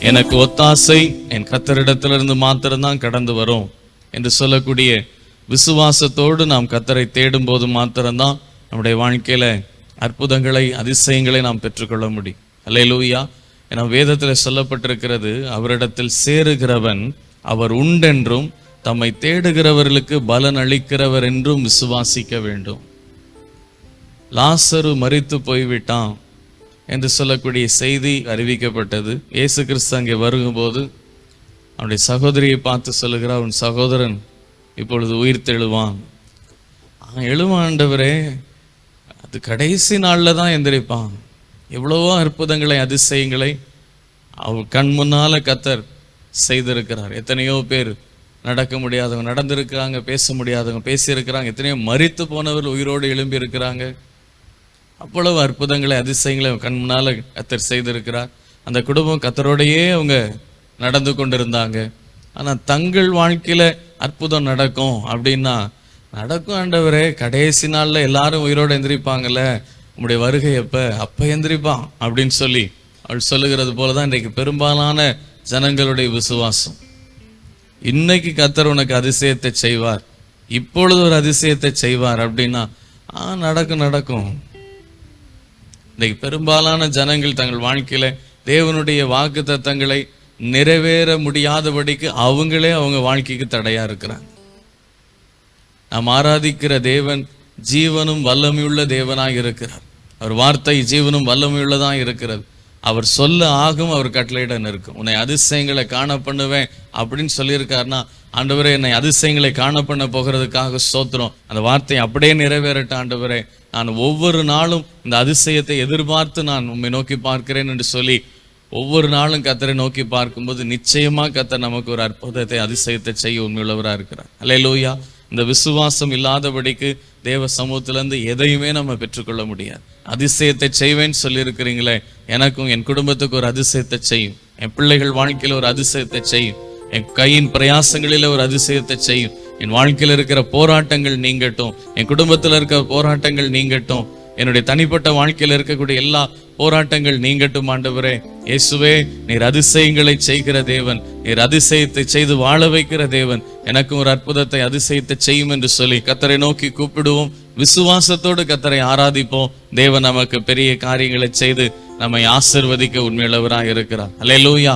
எனக்கு ஒத்தாசை என் கத்தரிடத்திலிருந்து மாத்திரம்தான் கடந்து வரும் என்று சொல்லக்கூடிய விசுவாசத்தோடு நாம் கத்தரை தேடும் போது மாத்திரம்தான் நம்முடைய வாழ்க்கையில் அற்புதங்களை அதிசயங்களை நாம் பெற்றுக்கொள்ள முடியும் அல்லேலூயா. என வேதத்தில் சொல்லப்பட்டிருக்கிறது அவரிடத்தில் சேருகிறவன் அவர் உண்டென்றும் தம்மை தேடுகிறவர்களுக்கு பலன் அளிக்கிறவர் என்றும் விசுவாசிக்க வேண்டும். லாசரு மறித்து போய்விட்டான். என்று சொல்லக்கூடிய செய்தி அறிவிக்கப்பட்டது. இயேசு கிறிஸ்து அங்கே வருகும்போது அவனுடைய சகோதரியை பார்த்து சொல்லுகிறார் அவன் சகோதரன் இப்பொழுது உயிர் தெழுவான். அவன் எழுவாண்டவரே அது கடைசி நாளில் தான் எந்திரிப்பான். எவ்வளவோ அற்புதங்களை அதிசயங்களை அவர் கண் முன்னால் கத்தர் செய்திருக்கிறார். எத்தனையோ பேர் நடக்க முடியாதவங்க நடந்திருக்கிறாங்க பேச முடியாதவங்க பேசியிருக்கிறாங்க எத்தனையோ மறித்து போனவர்கள் உயிரோடு எழும்பி இருக்கிறாங்க அவ்வளவு அற்புதங்களை அதிசயங்களை கண் முன்னால் கத்தர் செய்திருக்கிறார். அந்த குடும்பம் கத்தரோடையே அவங்க நடந்து கொண்டிருந்தாங்க. ஆனால் தங்கள் வாழ்க்கையில் அற்புதம் நடக்கும் அப்படின்னா நடக்கும் ஆண்டவரே கடைசி நாளில் எல்லாரும் உயிரோடு எந்திரிப்பாங்கல்ல உங்களுடைய வருகை எப்போ அப்போ எந்திரிப்பான் அப்படின்னு சொல்லி அவள் சொல்லுகிறது போல தான் இன்றைக்கு பெரும்பாலான ஜனங்களுடைய விசுவாசம். இன்னைக்கு கத்தர் உனக்கு அதிசயத்தை செய்வார். இப்பொழுது ஒரு அதிசயத்தை செய்வார் அப்படின்னா ஆ நடக்கும் நடக்கும். இன்னைக்கு பெரும்பாலான ஜனங்கள் தங்கள் வாழ்க்கையில தேவனுடைய வாக்கு தத்தங்களை நிறைவேற முடியாதபடிக்கு அவங்களே அவங்க வாழ்க்கைக்கு தடையா இருக்கிறாங்க. நாம் ஆராதிக்கிற தேவன் ஜீவனும் வல்லமையுள்ள தேவனாக இருக்கிறார். அவர் வார்த்தை ஜீவனும் வல்லமையுள்ளதாக இருக்கிறது. அவர் சொல்ல ஆகும் அவர் கட்டளையிட நிற்கும். உன்னை அதிசயங்களை காண பண்ணுவேன் அப்படின்னு சொல்லியிருக்காருன்னா ஆண்டவரே என்னை அதிசயங்களை காண பண்ண போகிறதுக்காக ஸ்தோத்திரம். அந்த வார்த்தை அப்படியே நிறைவேறட்ட ஆண்டவரே. நான் ஒவ்வொரு நாளும் இந்த அதிசயத்தை எதிர்பார்த்து நான் உண்மை நோக்கி பார்க்கிறேன் என்று சொல்லி ஒவ்வொரு நாளும் கத்தரை நோக்கி பார்க்கும்போது நிச்சயமாக கத்தர் நமக்கு ஒரு அற்புதத்தை அதிசயத்தை செய்ய உண்மையுள்ளவராக இருக்கிறார். அல்லேலூயா இந்த விசுவாசம் இல்லாதபடிக்கு தேவ சமூகத்திலேருந்து எதையுமே நம்ம பெற்றுக்கொள்ள முடியாது. அதிசயத்தை செய்வேன்னு சொல்லியிருக்கிறீங்களே எனக்கும் என் குடும்பத்துக்கு ஒரு அதிசயத்தை செய்யும். என் பிள்ளைகள் வாழ்க்கையில் ஒரு அதிசயத்தை செய்யும். என் கையின் பிரயாசங்களில் ஒரு அதிசயத்தை செய்யும். என் வாழ்க்கையில் இருக்கிற போராட்டங்கள் நீங்கட்டும் என் குடும்பத்துல இருக்கிற போராட்டங்கள் நீங்கட்டும் என்னுடைய தனிப்பட்ட வாழ்க்கையில இருக்கக்கூடிய எல்லா போராட்டங்கள் நீங்கட்டும் ஆண்டவரே. இயேசுவே நீர் அதிசயங்களை செய்கிற தேவன் நீர் அதிசயத்தை செய்து வாழ வைக்கிற தேவன் எனக்கும் ஒரு அற்புதத்தை அதிசயத்தை செய்யும் என்று சொல்லி கத்தரை நோக்கி கூப்பிடுவோம். விசுவாசத்தோடு கத்தரை ஆராதிப்போம். தேவன் நமக்கு பெரிய காரியங்களை செய்து நம்மை ஆசிர்வதிக்க உண்மையுள்ளவராக இருக்கிறார். அலையலூயா